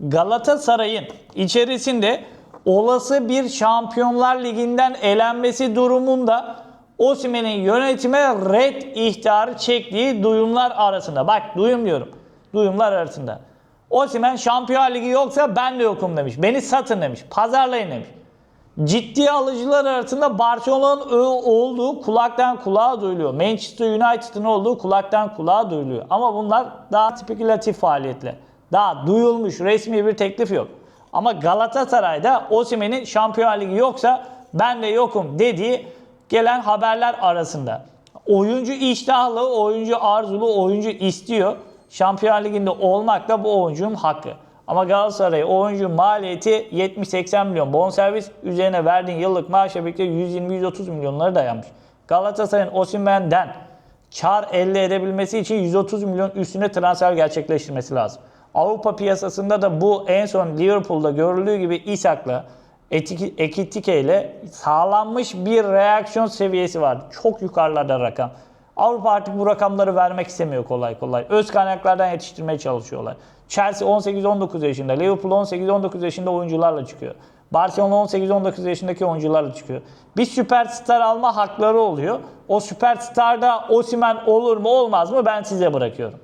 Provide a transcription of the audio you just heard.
Galatasaray'ın içerisinde olası bir Şampiyonlar Ligi'nden elenmesi durumunda Osimhen'in yönetime red ihtarı çektiği duyumlar arasında. Bak duyum diyorum. Duyumlar arasında. Osimhen Şampiyonlar Ligi yoksa ben de yokum demiş. Beni satın demiş. Pazarlayın demiş. Ciddi alıcılar arasında Barcelona'nın olduğu kulaktan kulağa duyuluyor. Manchester United'ın olduğu kulaktan kulağa duyuluyor. Ama bunlar daha spekülatif faaliyetler. Daha duyulmuş resmi bir teklif yok. Ama Galatasaray'da Osimhen'in Şampiyonlar Ligi yoksa ben de yokum dediği gelen haberler arasında. Oyuncu iştahlı, oyuncu arzulu, oyuncu istiyor. Şampiyonlar Ligi'nde olmak da bu oyuncunun hakkı. Ama Galatasaray oyuncu maliyeti 70-80 milyon bonservis üzerine verdiğin yıllık maaşla birlikte 120-130 milyonları dayanmış. Galatasaray'ın Osimhen'den kar elde edebilmesi için 130 milyon üstüne transfer gerçekleştirmesi lazım. Avrupa piyasasında da bu en son Liverpool'da görüldüğü gibi İshak'la Etiki- Ekitike ile sağlanmış bir reaksiyon seviyesi var. Çok yukarılarda rakam. Avrupa artık bu rakamları vermek istemiyor kolay kolay. Öz kaynaklardan yetiştirmeye çalışıyorlar. Chelsea 18-19 yaşında, Liverpool 18-19 yaşında oyuncularla çıkıyor. Barcelona 18-19 yaşındaki oyuncularla çıkıyor. Bir süperstar alma hakları oluyor. O süperstarda Osimhen olur mu olmaz mı ben size bırakıyorum.